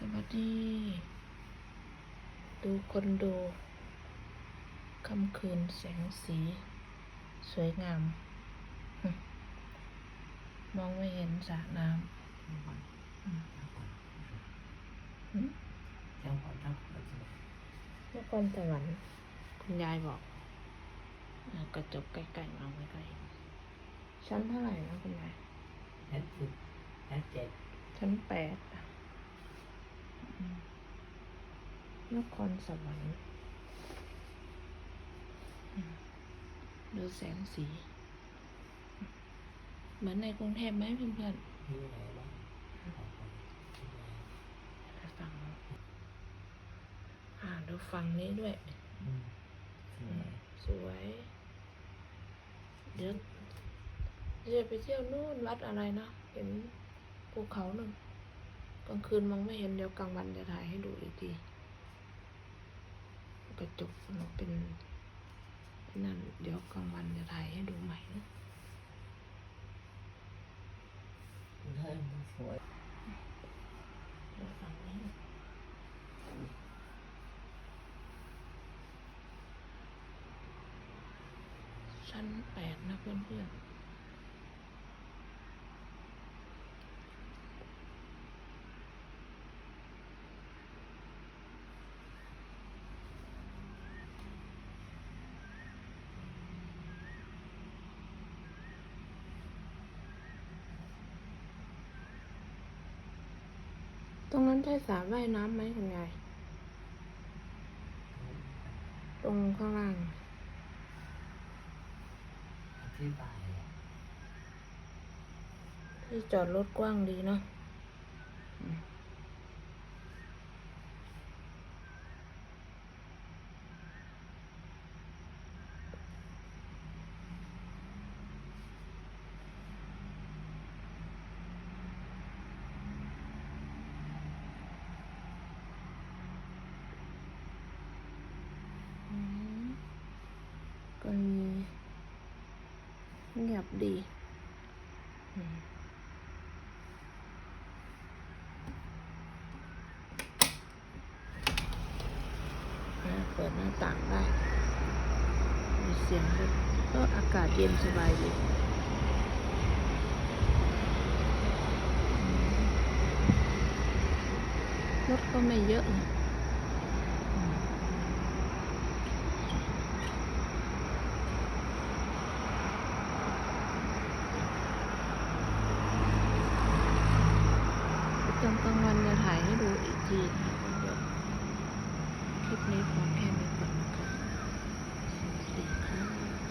วัสดี ดูคอนโดค่ำคืนแสงสี สวยงามหึมองไม่เห็นสระน้ำหึจังหวัดนครสวรรค์นครสวรรค์คุณยายบอกอ่ากระจกใกล้ๆมองใกล้ๆชั้นเท่าไหร่นะคุณยายชั้นสิบชั้นเจ็ดชั้นแปดอะอืม นครสวรรค์อืมดูแสงสี เหมือนในกรุงเทพไหมเพื่อนมีอะไรบ้างออกไปๆไปฟังอ่าดูฝั่งนี้ด้วยอืมสวย สวย เดี๋ยวจะไปเที่ยวนู่นวัดอะไรนะเห็นภูเขาหนึ่งก ลางคืนมองไม่เห็นเดี๋ยวกลางวันจะถ่ายให้ดูอีกทีกระจกมันเป็นนั่นเดี๋ยวกลางวันจะถ่ายให้ดูใหม่นะเฮ้ยมันสวยฝั่งนี้นะชั้นแปดนะเพื่อนๆ ตรงนั้นใช่สระว่ายน้ำไหมคุณยาย ตรงข้างล่างอธิบายเลยที่จอดรถกว้างดีเนาะ ก็มีเงียบดีเปิดหน้าต่างได้มีเสียงด้วยก็อากาศเย็นสบายดีรถก็ไม่เยอะนะอืม อนกลางวันจะถ่ายให้ดูอีกทีนะคะเพื่อนๆคลิปนี้ขอแค่